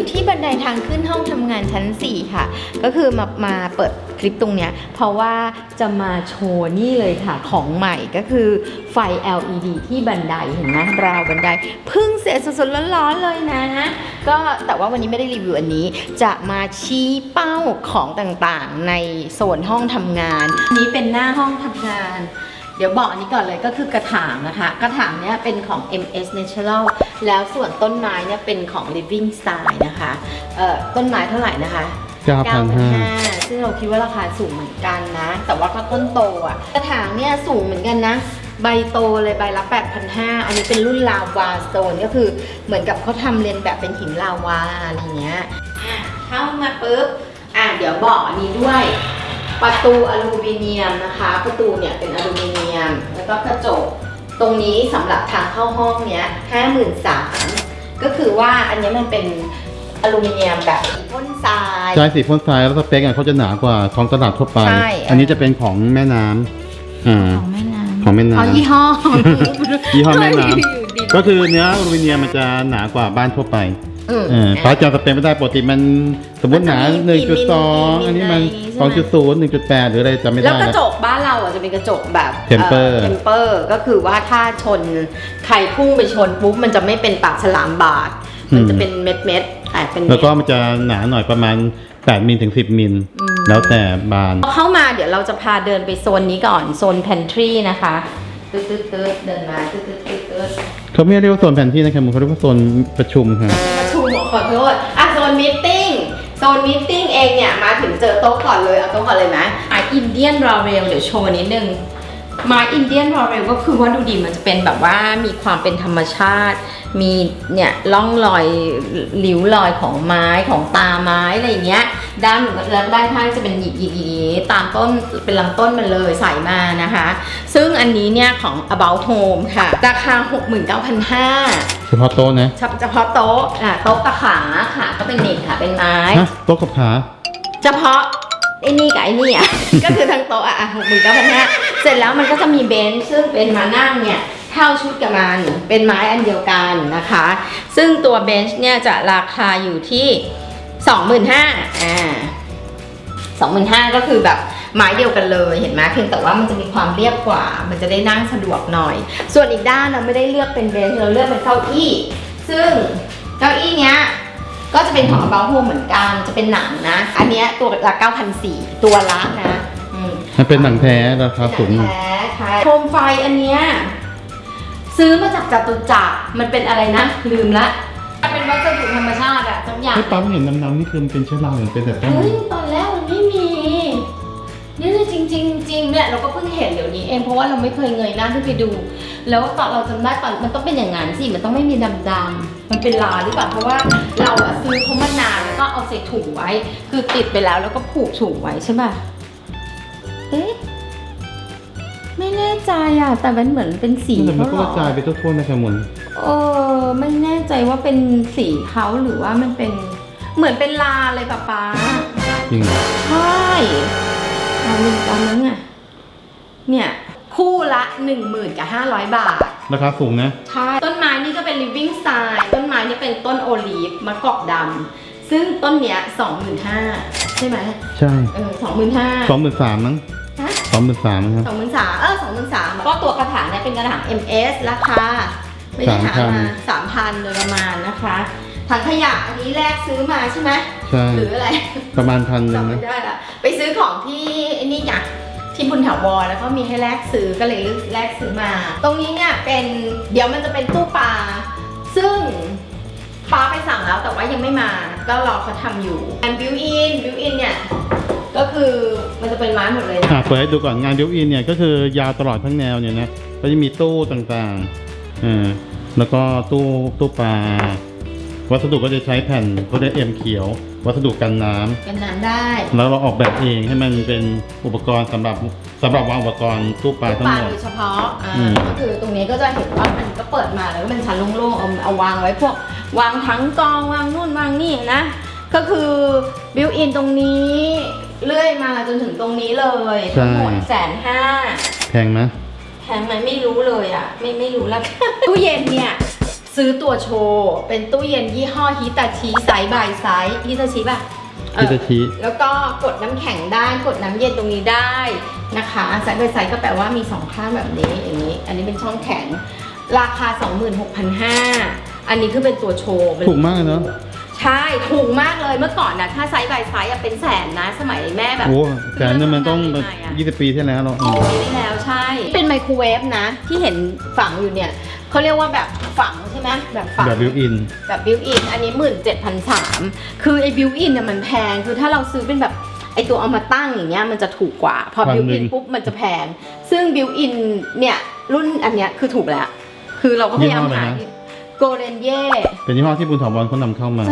อยู่ที่บันไดทางขึ้นห้องทำงานชั้น 4 ค่ะ ก็คือมามาเปิดคลิปตรงเนี้ยเพราะว่าจะมาโชว์นี่เลยค่ะของใหม่ก็คือไฟ LED ที่บันไดเห็นไหมราวบันไดเพิ่งเสร็จสดๆร้อนๆเลยนะ ก็แต่ว่าวันนี้ไม่ได้รีวิวอันนี้ จะมาชี้เป้าของต่างๆ ในโซนห้องทำงาน นี้เป็นหน้าห้องทำงาน เดี๋ยวบอกอันนี้ก่อนเลยก็คือกระถางนะคะ กระถางเนี้ยเป็นของ MS Natural แล้วส่วนต้นไม้เนี่ยเป็นของ Living Style นะคะเอ่อต้นไม้เท่าไหร่นะคะ9,500ซึ่งเราคิดว่าราคาสูงเหมือนกันนะ แต่ว่าก็ต้นโตอะ กระถางเนี่ยสูงเหมือนกันนะ ใบโตเลยใบละ8,500 อันนี้เป็นรุ่นลาวาสโตนก็คือเหมือนกับเขาทำเรียนแบบเป็นหินลาวาอะไรเงี้ยอะเข้ามาปุ๊บ อะเดี๋ยวบอกอันนี้ด้วย ประตูอลูมิเนียมนะคะ ประตูเนี่ยเป็นอลูมิเนียม แล้วก็กระจก ตรงนี้สำหรับทางเข้าห้องเนี้ยห้าหมื่นสามก็คือว่าอันเนี้ยมันเป็นอลูมิเนียมแบบพ่นทราย ใช่สีพ่นทรายแล้วสเปคอะเขาจะหนากว่าท้องตลาดทั่วไป ใช่ อันนี้จะเป็นของแม่น้ำอ่า ของแม่น้ำของแม่น้ำ อ๋อยี่ห้อ ยี่ห้อแม่น้ำอยู่ดีก็คือเนื้ออลูมิเนียมมันจะหนากว่าบ้านทั่วไป อืมเออเพราะจะสเปคไม่ได้ปกติมันสมมติหนามันจะมีกี่มิล1.2อันนี้มันกี่มิลในใช่ไหม2.0 1.8หรืออะไรจำไม่แล้วได้กระแล้วจกบ้านเราอะจะเป็นกระจกแบบ Temper เทมเปอร์ก็คือว่าถ้าชนใครพุ่งไปชนปุ๊บมันจะไม่เป็นปากฉลามบาดมันจะเป็นเม็ดเม็ดๆอะเป็นเม็ด แล้วก็มันจะหนาหน่อยประมาณ8มิลถึง10มิลอืมแล้วแต่บาน พอเข้ามาเดี๋ยวเราจะพาเดินไปโซนนี้ก่อนโซน pantry นะคะตึ๊ดตึ๊ดตึ๊ดเดินมาตึ๊ดตึ๊ดตึ๊ดตึ๊ดเขาไม่เรียกว่าโซนแผนที่นะครับเขาเรียกว่าโซนประชุมค่ะ ขอโทษอะโซนมิทติ้งโซนมิทติ้งเองเนี่ยมาถึงเจอโต๊ะก่อนเลย เอาโต๊ะก่อนเลยไหมไออินเดียนรอเรลเดี๋ยวโชว์นิดนึงไม้อินเดียนรอเรลก็คือว่าดูดีมันจะเป็นแบบว่ามีความเป็นธรรมชาติ มีเนี่ยล่องรอยหลิวรอยของไม้ของตาไม้อะไรเงี้ย ด้านแล้วด้านข้างจะเป็นหยิกหยิกหยิกตามต้นเป็นลำต้นมันเลยใส่มานะคะ ซึ่งอันนี้เนี่ยของ about home ค่ะ ราคา 69,500 เฉพาะโต๊ะนะเฉพาะโต๊ะอะโต๊ะกับขาขาก็เป็นเน็ตค่ะเป็นไม้โต๊ะกับขาเฉพาะไอ้นี่กับไอ้นี่อะก็คือทั้งโต๊ะอะหกหมื่นเก้าพันห้าเสร็จแล้วมันก็จะมีเบนช์ซึ่งเป็นมานั่งเนี่ยเท่าชุดกับมันเป็นไม้อันเดียวกันนะคะ ซึ่งตัวเบนช์เนี่ยจะราคาอยู่ที่ สองหมื่นห้าอ่าสองหมื่นห้าก็คือแบบไม้เดียวกันเลยเห็นไหมเพียงแต่ว่ามันจะมีความเรียบกว่า มันจะได้นั่งสะดวกหน่อย ส่วนอีกด้านเราไม่ได้เลือกเป็นเบนช์เราเลือกเป็นเก้าอี้ ซึ่งเก้าอี้เนี้ยก็จะเป็นของ About Home เหมือนกันจะเป็นหนังนะ อันเนี้ยตัวละ9,400ตัวละนะอืมมันเป็นหนังแท้ราคาสูงหนังแท้ค่ะโคมไฟอันเนี้ยซื้อมาจากจตุจักรมันเป็นอะไรนะ ลืมละมันเป็น วัสดุธรรมชาติอะสักอย่างที่ปั๊มเห็นน้ำๆนี่คือมันเป็นเชื้อราหรือเป็นแต่ต้นเฮ้ยตอนแรกมันไม่มีเนี่ยจริงๆจริงๆเนี่ยเราก็เพิ่งเห็นเดี๋ยวนี้เองเพราะว่าเราไม่เคยเงยหน้าขึ้นไปดู แล้วตอนเราจำได้ตอนมันต้องเป็นอย่างนั้นสิมันต้องไม่มีดำๆมันเป็นลาหรือเปล่าเพราะว่าเราอะซื้อเขามานานแล้วก็เอาใส่ถุงไว้ คือติดไปแล้วแล้วก็ผูกถุงไว้ใช่ป่ะเอ๊ะไม่แน่ใจอะแต่มันเหมือนเป็นสีแต่มันเขาก็หรกอระจายไปทั่วๆนะครับมุนเออ ไม่แน่ใจว่าเป็นสีเขาหรือว่ามันเป็นเหมือนเป็นลาเลยป้าป๊าจริงเหรอใช่อันหนึ่งตอนนั้นอะเนี่ยคู่ละ1 0,000กับ500 บาท ราคาสูงนะ ใช่ ต้นไม้นี่ก็เป็น living style ต้นไม้นี่เป็นต้นโอลีฟมะกอกดำซึ่งต้นเนี้ย25,000ใช่ไหมใช่เออ25,000สองหมื่นสามมั้งฮะสองหมื่นสามครับ23,000เออ23,000ก็ตัวกระถางเนี่ยเป็นกระถาง MS ราคา ไม่ได้หามา3,000โดยประมาณนะคะถังขยะอันนี้แรกซื้อมาใช่ไหมใช่หรืออะไรประมาณพันหนึ่งจำไม่นะได้ละไปซื้อของที่ไอ้นี่ไงที่บุญถาวรแล้วก็มีให้แลกซื้อก็เลยแลกซื้อมา ตรงนี้เนี่ยเป็นเดี๋ยวมันจะเป็นตู้ปลาซึ่งปลาไปสั่งแล้วแต่ว่ายังไม่มาก็รอเขาทำอยู่อันบิวอินบิวอินเนี่ยก็คือมันจะเป็นไม้หมดเลยนะอะเปิดให้ดูก่อนงานบิวอินเนี่ยก็คือยาวตลอดทั้งแนวเนี่ยนะก็จะมีตู้ต่างๆเออ แล้วก็ตู้ตู้ปลาวัสดุก็จะใช้แผ่นเขาเรียกเอ็มเขียว วัสดุกันน้ำกันน้ำได้แล้วเราออกแบบเองให้มันเป็นอุปกรณ์สำหรับสำหรับวางอุปกรณ์ตู้ปลาตู้ทั้ปงลาหมด โดยเฉพาะอ่าอืม ก็คือตรงนี้ก็จะเห็นว่ามันก็เปิดมาแล้วก็เป็นชั้นโล่งๆเอาเอาวางไว้พวก วางทั้งกองวางนู่นวางนี่นะ ก็คือบิวอินตรงนี้เลื่อยมาจนถึงตรงนี้เลยทั้งหมดแสนห้าแพงไหม แพงไหมไม่รู้เลยอะ ไม่ไม่รู้แล้วตู้เย็นเนี่ยซซื้อตัวโชว์ เป็นตู้เย็นยี่ห้อฮิตาชิไซส์บายไซส์ฮิตาชิป่ะเออฮิตาชิแล้วก็กดน้ำแข็งได้กดน้ำเย็นตรงนี้ได้นะคะไซส์บายไซส์ก็แปลว่ามีสองข้างแบบนี้อย่างนี้ อันนี้เป็นช่องแข็ง ราคา 26,500 อันนี้คือเป็นตัวโชว์เป็นถูกมากเลยเนอะใช่ ถูกมากเลยเมื่อก่อนนะถ้าไซส์บายไซส์อะเป็นแสนนะ สมัยแม่แบบโอ้แต่อันนั้นมันต้องซื้อมาทำงานใหม่อะยี่สิบปีที่แล้วเราอืม ปีที่แล้วใช่ เป็นไมโครเวฟนะ ที่เห็นฝังอยู่เนี่ยเขาเรียกว่าแบบฝังใช่ไหมแบบฝัง แบบบิวอิน แบบบิวอิน อันนี้หมื่นเจ็ดพันสามคือไอ้บิวอินเนี่ยมันแพง คือถ้าเราซื้อเป็นแบบไอ้ตัวเอามาตั้งอย่างเงี้ยมันจะถูกกว่า พอพันบิวหนึ่อินงปุ๊บมันจะแพง ซึ่งบิวอินเนี่ยรุ่นอันเนี้ยคือถูกแล้ว คือเราก็พยายามหาโกลเด้นเย่ เป็นยี่ห้อที่บุญถาวรเขานำเข้ามา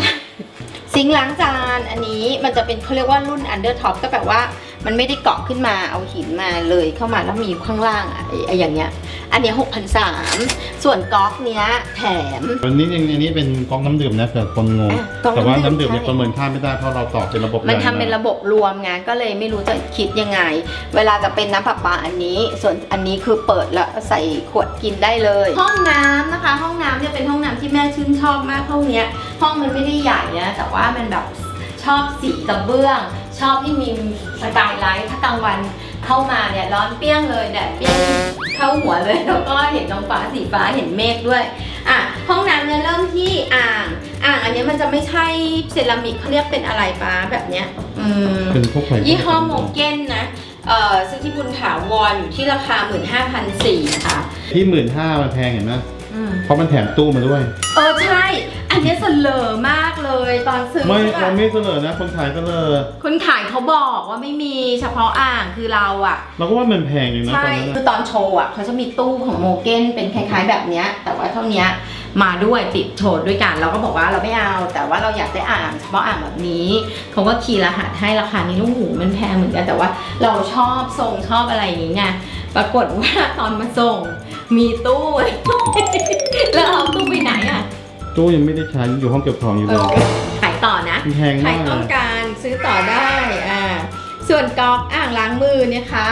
ซิงค์ล้างจานอันนี้มันจะเป็นเขาเรียกว่ารุ่น under top ก็แปลว่า มันไม่ได้เกาะขึ้นมาเอาหินมาเลยเข้ามาแล้วมีอยู่ข้างล่างอะไอ้ไอ้อย่างเงี้ย อันเนี้หกพันสามส่วนก๊อกเนี้ยแถมวันนี้อันนี้เป็นกล่องน้ำดื่มนะเกิดคนงง อะกล่องแต่ว่าน้ำน้ำดื่ดื่มมเนี่ยใช่ ประเมินค่าไม่ได้เพราะเราต่อเป็นระบบมันใหญ่ทำเป็นมาระบบรวมไงก็เลยไม่รู้จะคิดยังไง เวลาจะเป็นน้ำประปาอันนี้ ส่วนอันนี้คือเปิดแล้วใส่ขวดกินได้เลย ห้องน้ำนะคะ ห้องน้ำเนี่ยเป็นห้องน้ำที่แม่ชื่นชอบมากห้องเนี้ย ห้องมันไม่ได้ใหญ่นะแต่ว่ามันแบบชอบสีกระเบื้อง ชอบที่มีสกายไลท์ถ้ากลางวันเข้ามาเนี่ยร้อนเปรี้ยงเลยแดดเปรี้ยงเข้าหัวเลยแล้วก็เห็นท้องฟ้าสีฟ้าเห็นเมฆด้วยอะห้องน้ำเนี่ยเริ่มที่อ่าง อ่างอันเนี้ยมันจะไม่ใช่เซรามิกเขาเรียกเป็นอะไรปะแบบเนี้ยอืมเป็นพวกไข่ยี่ห้อโมเก้นนะเอ่อซึ่งที่บุญถาวรอยู่ที่ราคา 15,400ค่ะ ที่หมื่นห้ามันแพงเห็นไหมอืมเพราะมันแถมตู้มาด้วย เออใช่ อันเนี้ยเสลอมากเลยตอนซื้อไม่ใช่ปะเราไม่เสนอนะ คนขายเสนอคนขายเขาบอกว่าไม่มีเฉพาะอ่างคือเราอะเราก็ว่ามันแพงอยู่นะตใช่อนนั้นคือนะตอนโชว์อะเขาจะมีตู้ของโมเก้นเป็นคล้ายๆแบบเนี้ย แต่ว่าเท่าเนี้ยมาด้วยติดโชว์ด้วยกัน เราก็บอกว่าเราไม่เอา แต่ว่าเราอยากได้อ่างเฉพาะอ่างแบบนี้เขาก็คีย์รหัสให้ราคานี้ลูกหูมันแพงเหมือนกันแต่ว่าเราชอบทรงชอบอะไรอย่างงี้ไงปรากฏว่าตอนมาส่ง มีตู้ แล้วเอาตู้ไปไหนอะ ตู้ยังไม่ได้ใช้อยู่ห้องเก็บของอยู่เอเลอยขายต่อนะมันแพงใครมากเลต้องยการซื้อต่อได้อ่าส่วนก๊อกอ่างล้างมือเนี่ยคะ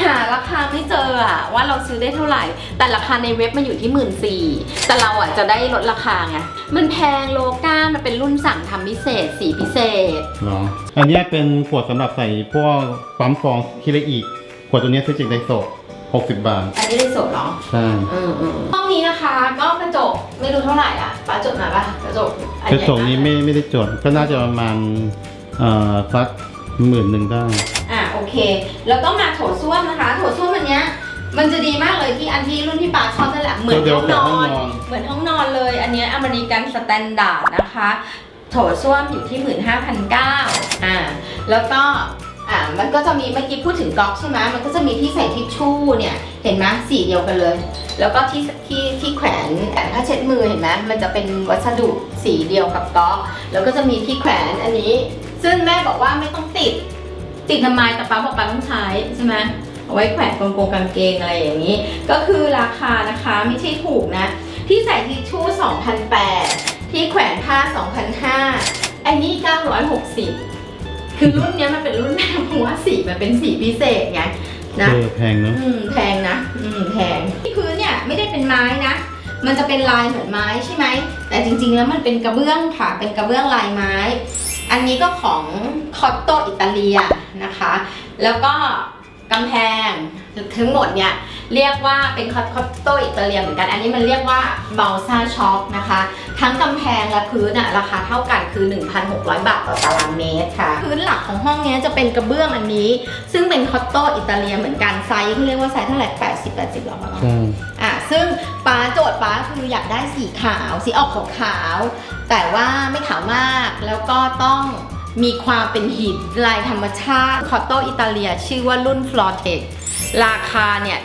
หาราคาไม่เจออะว่าเราซื้อได้เท่าไหร่ แต่ราคาในเว็บมันอยู่ที่หมื่นสี่แต่เราอะจะได้ลดราคาไงมันแพงโลก้ามันเป็นรุ่นสั่งทำพิเศษสีพิเศษ เหรออันเนี้ยเป็นขวดสำหรับใส่พวกปั๊มฟองคิริอีก ขวดตัวเนี้ยซื้อจากไดโซะ60 บาท อันนี้ได้สดเหรอ ใช่ อืมอืมห้องนี้นะคะก็กระจกไม่รู้เท่าไหร่อะ ป้าจดมาปะกระจกอักระใหญ่จกนี้ไม่ไม่ได้จดก็น่าจะประมาณเอ่อสักหมื่นหนึ่งได้ อะโอเค แล้วก็มาโถส้วมนะคะ โถส้วมอันเนี้ยมันจะดีมากเลยที่อันที่รุ่นที่ป้าชอบนั่นแหละเหมือนเดี๋ยวห้องเดี๋นยวอห้องนนอน เหมือนห้องนอนเลย อันเนี้อเมริกันสแตนดาร์ดนะคะ โถส้วมอยู่ที่ 15,900อ่าแล้วก็ อ่ามันก็จะมีเมื่อกี้พูดถึงก๊อกใช่ไหมมันก็จะมีที่ใส่ทิชชู่เนี่ยเห็นไหมสีเดียวกันเลย แล้วก็ที่ที่ที่แขวนแขวนผ้าเช็ดมือเห็นไหมมันจะเป็นวัสดุสีเดียวกับก๊อกแล้วก็จะมีที่แขวนอันนี้ ซึ่งแม่บอกว่าไม่ต้องติดติดทำไมแต่ป้าบอกป้าต้องใช้ใช่ไหมเอาไว้แขวนกางกงกางเกงอะไรอย่างนี้ ก็คือราคานะคะไม่ใช่ถูกนะ ที่ใส่ทิชชู่2,008ที่แขวนผ้า2,005อันนี้ 960 คือรุ่นเนี้ยมันเป็นรุ่นแม่เพราะว่าสีมันเป็นสีพิเศษไงนะเออแพงเนอะอืมแพงนะ อืมแพงที่พื้นเนี่ยไม่ได้เป็นไม้นะ มันจะเป็นลายเหมือนไม้ใช่ไหม แต่จริงๆแล้วมันเป็นกระเบื้องค่ะ เป็นกระเบื้องลายไม้ อันนี้ก็ของคอตโตอิตาเลียนะคะ แล้วก็กำแพง ทั้งหมดเนี่ยเรียกว่าเป็นคอตโตอิตาเลียเหมือนกัน อันนี้มันเรียกว่าเบลซ่าช็อคนะคะ ทั้งกำแพงและพื้นอะราคาเท่ากันคือ 1,600 บาทต่อตารางเมตรค่ะ พื้นหลักของห้องเนี้ยจะเป็นกระเบื้องอันนี้ ซึ่งเป็นคอตโตอิตาเลียเหมือนกันไซส์เขาเรียกว่าไซส์เท่าไหร่80 80หรอคะใช่อะซึ่งป้าโจทย์ป้าคืออยากได้สีขาวสีออกขาวๆแต่ว่าไม่ขาวมากแล้วก็ต้องมีความเป็นหินลายธรรมชาติคอตโตอิตาเลีย ชื่อว่ารุ่น f l o r t e x ราคาเนี่ย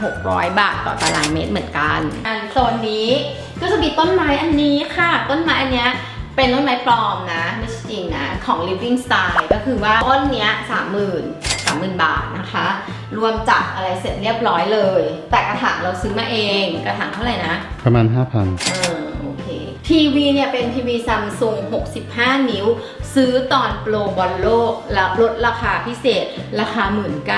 1,600 บาทต่อตารางเมตรเหมือนกัน อันโซนนี้ก็จะมีต้นไม้อันนี้ค่ะ ต้นไม้อันเนี้ยเป็นต้นไม้ปลอมนะ ไม่ใช่จริงนะ ของ Living Style ก็คือว่าต้นเนี้ย30,000 30,000บาทนะคะ รวมจัดอะไรเสร็จเรียบร้อยเลย แต่กระถางเราซื้อมาเองกระถางเท่าไหร่นะประมาณ 5,000 เออโอเคทีวีเนี่ยเป็นทีวีซัมซุง65 นิ้ว ซื้อตอนโปรบอลโลกแล้วลดราคาพิเศษราคา 19,000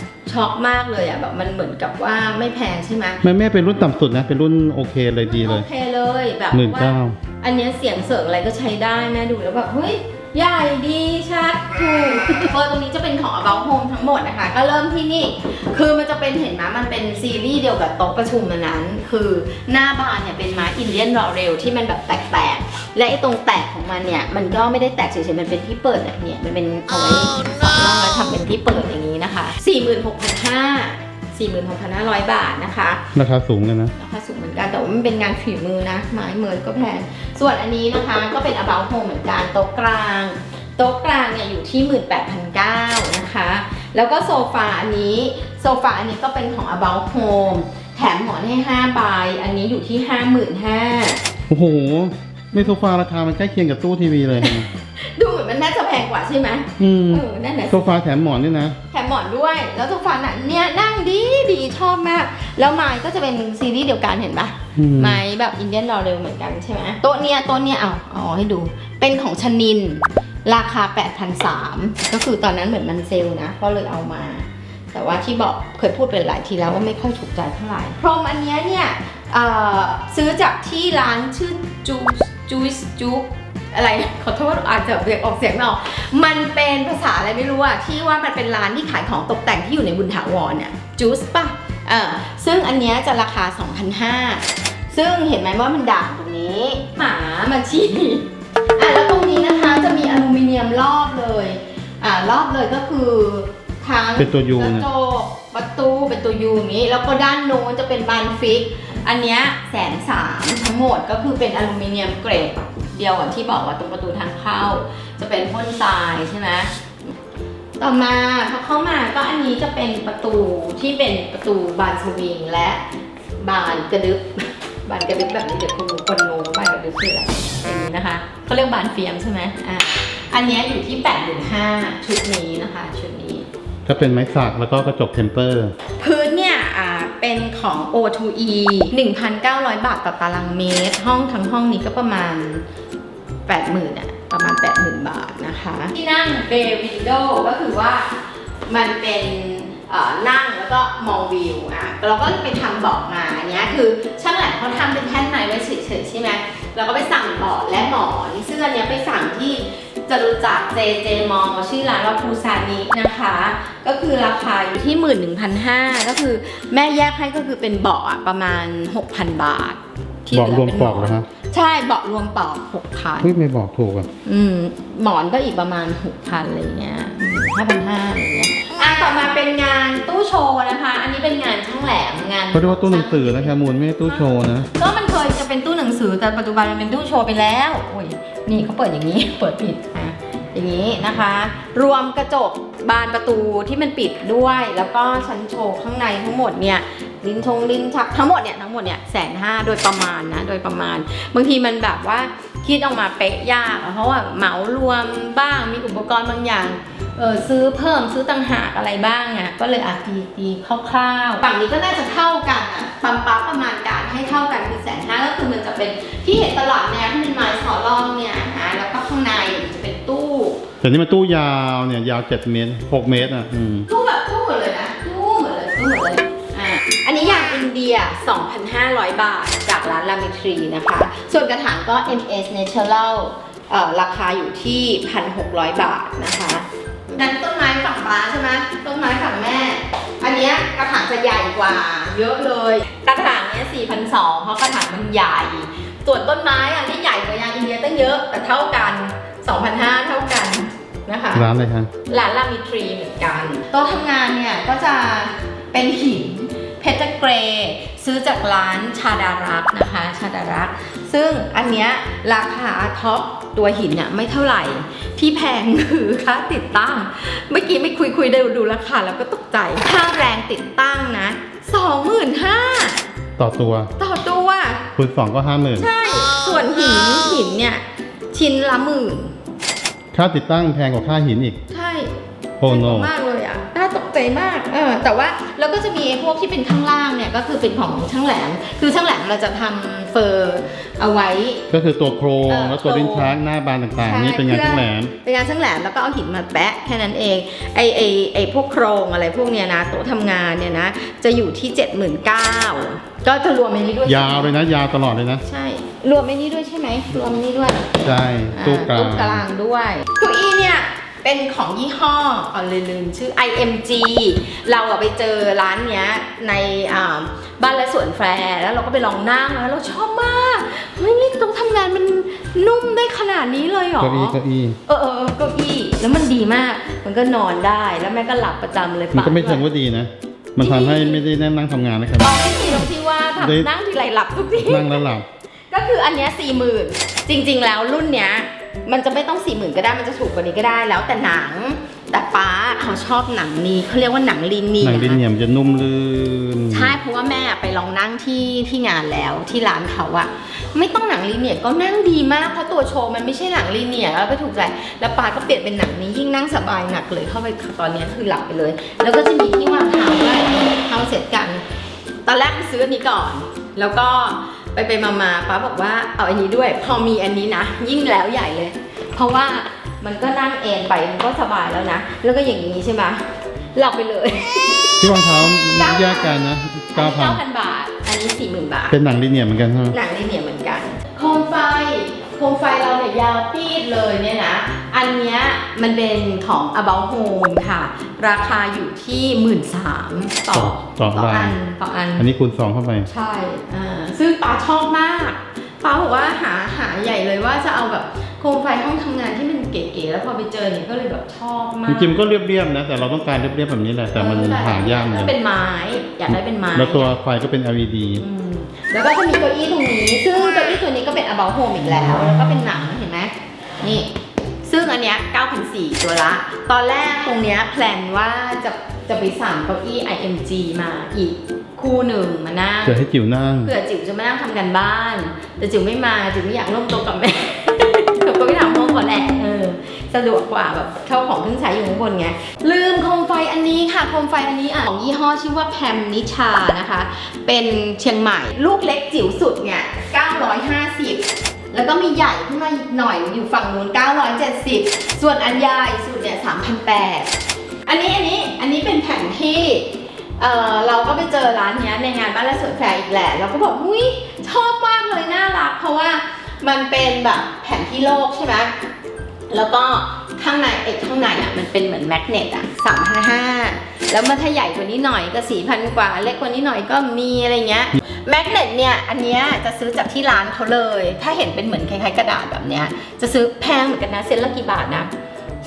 โชช็อกมากเลยอะแบบมันเหมือนกับว่าไม่แพงใช่ไหมแม่แม่เป็นรุ่นต่ำสุดนะ เป็นรุ่นโอเคเลยดีเลยโอเคเลยแบบหมื่นว่าเก้า อันเนี้ยเสียงเสริงอะไรก็ใช้ได้แม่ดูแล้วแบบเฮ้ย ใหญ่ดีชัดถูกเฟอตรงนี้จะเป็นของ About Home ทั้งหมดนะคะ ก็เริ่มที่นี่ คือมันจะเป็นเห็นไหมมันเป็นซีรีส์เดียวกับโต๊ะประชุมอันนั้น คือหน้าบานเนี่ยเป็นไม้อินเดียนรอเรลที่มันแบบแตกๆ และไอ้ตรงแตกของมันเนี่ยมันก็ไม่ได้แตกเฉยๆ มันเป็นที่เปิดแบบเนี่ยมันเป็นเอาไว้สองร่องแล้วทำเป็นที่เปิดอย่างนี้นะคะ 46,500 46,500 บาทนะคะราคาสูงเลยนะราคาสูงเหมือนกันแต่ว่ามันเป็นงานฝีมือนะ ไม้เมินก็แพง ส่วนอันนี้นะคะก็เป็น about home เหมือนกันโต๊ะกลาง โต๊ะกลางเนี่ยอยู่ที่ 18,900นะคะ แล้วก็โซฟาอันนี้โซฟาอันนี้ก็เป็นของ about home แถมหมอนให้5ใบอันนี้อยู่ที่ 55,000โอ้โหไม่โซฟาราคามันใกล้เคียงกับตู้ทีวีเลย ดู กว่าใช่ไหมอืมเออนั่นแหละโซฟาแถมหมอนด้วยนะ แถมหมอนด้วย แล้วโซฟาหนังเนี่ยนั่งดีดีชอบมาก แล้วไม้ก็จะเป็นซีรีส์เดียวกันเห็นปะอืม ไม้แบบอินเดียนรอเรลเหมือนกันใช่ไหมโต๊ะเนี้ยโต๊ะเนี้ยเอาเอาให้ดู เป็นของชนิน ราคา 8,300ก็คือตอนนั้นเหมือนมันเซลล์นะ ก็เลยเอามา แต่ว่าที่บอกเคยพูดไปหลายทีแล้วว่าไม่ค่อยถูกใจเท่าไหร่พรมอันเนี้ยเนี่ยเอ่อซื้อจากที่ร้านชื่อจูจูสจู อะไร ขอโทษอาจจะเรียกออกเสียงไม่ออกมันเป็นภาษาอะไรไม่รู้อะที่ว่ามันเป็นร้านที่ขายของตกแต่งที่อยู่ในบุญถาวรเนี่ยจูสป่ะเออซึ่งอันเนี้ยจะราคา 2,500 ซึ่งเห็นไหมว่ามันด่างตรงนี้ หมามาชี้อะแล้วตรงนี้นะคะจะมีอลูมิเนียมรอบเลยอ่ารอบเลยก็คือ ทั้งเป็นตัว U กระนะ จกประตูเป็นตัวยูอย่างนี้ แล้วก็ด้านโน้นจะเป็นบานฟิก อันเนี้ยแสนสามทั้งหมดก็คือเป็นอลูมิเนียมเกรดเดียวกับที่บอกว่าตรงประตูทางเข้า จะเป็นพ่นทรายใช่ไหมต่อมาพอเข้ามาก็อันนี้จะเป็นประตูที่เป็นประตูบานสวิงและบานกระดึบบานกระดึบแบบนี้เดี๋ยวคุณคนงงว่าบานกระดึบคืออะไรอย่างนี้นะคะเขาเรียกบานเฟียมใช่ไหมอะอันเนี้ยอยู่ที่8ปดหมื่นห้าชุดนี้นะคะ ชุดนี้ ถ้าเป็นไม้สักแล้วก็กระจกเทมเปอร์ พื้นเนี่ยอ่าเป็นของ O2E 1,900 บาทต่อตารางเมตร ห้องทั้งห้องนี้ก็ประมาณ 80,000อะประมาณ 80,000 บาทนะคะ ที่นั่งเบวินโดก็คือว่ามันเป็นอ่อนั่งแล้วก็มองวิวอะเราก็ไปทำเบาะมาอันเนี้ยคือช่างแหลมเขาทำเป็นแท่นไม้ไว้เฉยๆใช่ไหมเราก็ไปสั่งเบาะและหมอนซึ่งอันเนี้ยไปสั่งที่ จะรู้จักเจเจมอชื่อร้านว่าภูซานินะคะ ก็คือราคาอยู่ที่ 11,500 ก็คือแม่แยกให้ก็คือเป็นเบาะอะประมาณ 6,000 บาท ที่บอกเหรลืวมเป็นปลอกเหรอฮะใช่เบาะรวมปลอก6,000เฮ้ยไม่บอกถูกอะอืมหมอนก็อีกประมาณ 6,000อะไรเงี้ยห้าพันห้าอะไรเงี้ยอะต่อมาเป็นงานตู้โชว์นะคะ อันนี้เป็นงานช่างแหลมงาน เขาเรียกว่าตู้หนังสือนะแคมูลไม่ใช่ตู้โชว์นะ ก็มันเคยจะเป็นตู้หนังสือแต่ปัจจุบันมันเป็นตู้โชว์ไปแล้ว โอ้ย นี่เขาเปิดอย่างนี้ เปิดปิด อย่างนี้นะคะ รวมกระจกบานประตูที่มันปิดด้วย แล้วก็ชั้นโชว์ข้างในทั้งหมดเนี่ยลิ้นชงลิ้นชักทั้งหมดเนี่ยทั้งหมดเนี่ยแสนห้าโดยประมาณนะโดยประมาณ บางทีมันแบบว่าคิดออกมาเป๊ะยาก เพราะว่าเหมารวมบ้างมีอุปกรณ์บางอย่างเออซื้อเพิ่มซื้อต่างหากอะไรบ้างอะก็เลยอาตีตีคร่าวๆฝั่งนี้ก็น่าจะเท่ากันอะปั๊มปั๊ประมาณการให้เท่ากันคือแสนห้าก็คือมันจะเป็นที่เห็นตลอดแนวที่เป็นไม้สอรองเนี่ยนะแล้วก็ข้างในจะเป็นตู้ แต่นี่มันตู้ยาวเนี่ย ยาวเจ็ดเมตรหกเมตรอะอืมตู้แบบตู้หมดเลยนะตู้หมดเลยตู้หมดเลยอะอันนี้อย่างอินเดีย 2,500 บาท จากร้านลามิทรีนะคะ ส่วนกระถางก็ MS Natural เอ่อราคาอยู่ที่ 1,600 บาทนะคะนั้นต้นไม้ฝั่งฟ้าใช่ไหมต้นไม้ฝั่งแม่ อันเนี้ยกระถางจะใหญ่กว่า เยอะเลย กระถางเนี้ย4,200เพราะกระถางมันใหญ่ ส่วนต้นไม้อะที่ใหญ่กว่ายางอินเดียตั้งเยอะแต่เท่ากัน2,500เท่ากั นนะคะร้านอะไรคะร้านลามิทรีเหมือนกันโต๊ะทำงานเนี่ยก็จะเป็นหินเพชรเกรย์ซื้อจากร้านชาดารักษ์นะคะ ชาดารักษ์ซึ่งอันเนี้ยราคาท็อปตัวหินอะไม่เท่าไหร่ ที่แพงคือค่าติดตั้ง เมื่อกี้ไม่คุยคุยๆดูดูราคาแล้วก็ตกใจ ค่าแรงติดตั้งนะ 25,000ต่อตัว ต่อตัว คูณสองก็ห้าหมื่นใช่ ส่วนหินหินเนี่ยชิ้นละหมื่น ค่าติดตั้งแพงกว่าค่าหินอีก ใช่โอ้โนมากเลย อะน่าตกใจมากเออแต่ว่าแล้วก็จะมีไอ้พวกที่เป็นข้างล่างเนี่ยก็คือเป็นของช่างแหลม คือช่างแหลมเราจะทำเฟอร์เอาไว้ ก็คือตัวโครงเออแล้วตัวโครง ลิ้นชักหน้าบานต่างๆ นี่เป็นงานช่างแหลม เป็นงานช่างแหลมแล้วก็เอาหินมาแปะแค่นั้นเอง ไอไอไอพวกโครงอะไรพวกเนี้ยนะโต๊ะทำงานเนี่ยนะ จะอยู่ที่ 79,000ก็จะรวมไอ้นี้ด้วยยาวเลยนะ ยาวตลอดเลยนะ ใช่ รวมไอ้นี้ด้วยใช่ไหมรวมไอ้นี้ด้วย ใช่ ตู้กลาตู้งกลางด้วยเก้าอี้เนี่ย เป็นของยี่ห้ออ๋อลืมลืมชื่อ IMG เราอะไปเจอร้านเนี้ยในอ่าบ้านและสวนแฟร์แล้วเราก็ไปลองนั่งแล้วเราชอบมากเฮ้ยนี่ต้องทำงานมันนุ่มได้ขนาดนี้เลยเหรอเก้าอี้เก้าอี้เออเออเออเก้าอี้แล้วมันดีมาก มันก็นอนได้แล้วแม่ก็หลับประจำเลยมันก็ไม่ปะเชิงว่าดีนะ มันทำให้ไม่ได้นั่งนั่งทำงานนะครับตอนที่ตรงที่ว่าได้นั่งทีไรหลับทุกทีนั่งแล้วหลับก็คืออันเนี้ยสี่หมื่นจริง ๆ แล้วรุ่นเนี้ย มันจะไม่ต้องสี่หมื่นก็ได้มันจะถูกกว่านี้ก็ได้แล้วแต่หนัง แต่ป้าเขาชอบหนังนี้เขาเรียกว่าหนังลินเนีหนังดินเหยนียมจะนุ่มลื่นใช่เพราะว่าแม่ไปลองนั่งที่ที่งานแล้วที่ร้านเขาอะไม่ต้องหนังลิเนียร์ก็นั่งดีมากเพราะตัวโชว์มันไม่ใช่หนังลิเนียร์แล้วไปถูกใจแล้วปาก็เปลี่ยนเป็นหนังนี้ยิ่งนั่งสบายหนักเลยเข้าไปตอนเนี้ยคือหลับไปเลย แล้วก็จะมีที่วางเท้าด้วยเท้าเสร็จกัน ตอนแรกไปซื้ออันนี้ก่อน แล้วก็ ไปไปมามาป้าบอกว่าเอาอันนี้ด้วย พอมีอันนี้นะ ยิ่งแล้วใหญ่เลย เพราะว่ามันก็นั่งเอนไปมันก็สบายแล้วนะ แล้วก็อย่างนี้ใช่ไหมหลับไปเลย ที่วางเท้าแยกกันนะเก้าพัน9,000 บาท อันนี้ 40,000 บาท เป็นหนังดินเหนียมเหมือนกันใช่ไหมหนังนี่เนี่ยเหมือนกันโคมไฟโคมไฟเราเนี่ยยาวปีดเลยเนี่ยนะ อันเนี้ยมันเป็นของ About Home ค่ะ ราคาอยู่ที่1 3ื่นต่อต่อต่อรายอันต่ออัน อันนี้คูณสองเข้าไป ใช่อ่าซึ่งป้าชอบมากป้าบอกว่าหาหาใหญ่เลยว่าจะเอาแบบโคมไฟห้องทำงานที่มันเก๋ๆแล้วพอไปเจอเนี่ยก็เลยแบบชอบมากจริงๆก็เรียบๆนะ แต่เราต้องการเรียบๆแบบนี้แหละแต่มันหายากเหมือนกันเป็นไม้อยากได้เป็นไม้แล้วตัวไฟก็เป็น LED อืม แล้วก็จะมีเก้าอี้ตรงนี้ ซึ่งเก้าอี้ตัวนี้ก็เป็น about home อีกแล้ว แล้วก็เป็นหนังเห็นไหมนี่ ซึ่งอันเนี้ย9,400ตัวละ ตอนแรกตรงเนี้ยแพลนว่าจะจะไปสั่งเก้าอี้ IMG มาอีกคู่หนึ่งมานั่งเกิดให้จิ๋วนั่งเผื่อจิ๋วจะมานั่งทำกันบ้าน แต่จิ๋วไม่มาจิ๋วไม่อยากร่วมโต๊ะกับแม่จิ๋วก็ไม่ทำห้ สะดวกกว่าแบบเข้าของเครื่องใช้อยู่ข้างบนไง ลืมโคมไฟอันนี้ค่ะโคมไฟอันนี้อะของยี่ห้อชื่อว่าแพมนิชานะคะ เป็นเชียงใหม่ ลูกเล็กจิ๋วสุดเนี่ย 950 แล้วก็มีใหญ่ขึ้นมาอีกหน่อยอยู่ฝั่งนู้น 970 ส่วนอันใหญ่สุดเนี่ย 3,800 อันนี้อันนี้อันนี้เป็นแผ่นที่เออเราก็ไปเจอร้านนี้ในงานบ้านและสวนแฟร์อีกแหละ เราก็บอกอุ้ยชอบมากเลยน่ารัก เพราะว่ามันเป็นแบบแผนที่โลกใช่ไหม แล้วก็ข้างในเอกข้างในอะมันเป็นเหมือนแมกเนตอะสามพันห้าแล้วมันถ้าใหญ่กว่านี้หน่อยก็สี่พันกว่า เล็กกว่านี้หน่อยก็มีอะไรเงี้ยแมกเนตเนี่ยอันเนี้ยจะซื้อจากที่ร้านเขาเลย ถ้าเห็นเป็นเหมือนคล้ายๆกระดาษแบบเนี้ยจะซื้อแพงเหมือนกันนะเซ็นละกี่บาทนะ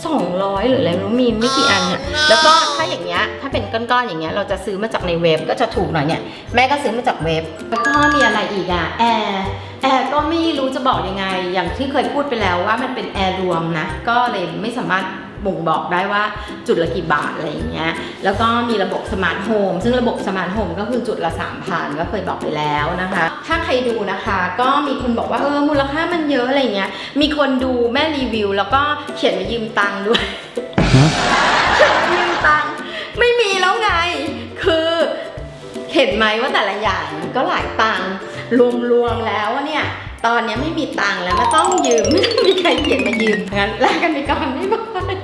200 หรืออะไรไม่รู้มีไม่กี่อันเนี่ยแล้วก็ถ้าอย่างเงี้ยถ้าเป็นก้อนๆอย่างเงี้ยเราจะซื้อมาจากในเว็บก็จะถูกหน่อยเนี่ยแม่ก็ซื้อมาจากเว็บแล้วก็มีอะไรอีกอะแอร์ แอร์ก็ไม่รู้จะบอกยังไง อย่างที่เคยพูดไปแล้วว่ามันเป็นแอร์รวมนะ ก็เลยไม่สามารถบ่งบอกได้ว่าจุดละกี่บาทอะไรอย่างเงี้ย แล้วก็มีระบบสมาร์ทโฮมซึ่งระบบสมาร์ทโฮมก็คือจุดละ3,000ก็เคยบอกไปแล้วนะคะ ถ้าใครดูนะคะ ก็มีคนบอกว่าเออมูลค่ามันเยอะอะไรเงี้ย มีคนดูแม่รีวิว แล้วก็เขียนมายืมตังค์ด้วยฮะยืมตังค์ไม่มีแล้วไง คือเห็นไหมว่าแต่ละอย่างก็หลายตังค์ รวมๆแล้วเนี่ยตอนนี้ไม่มีตังค์แล้วไม่ต้องยืมไม่มีใครเขียนมายืมงั้นลากันไปก่อนไม่บาย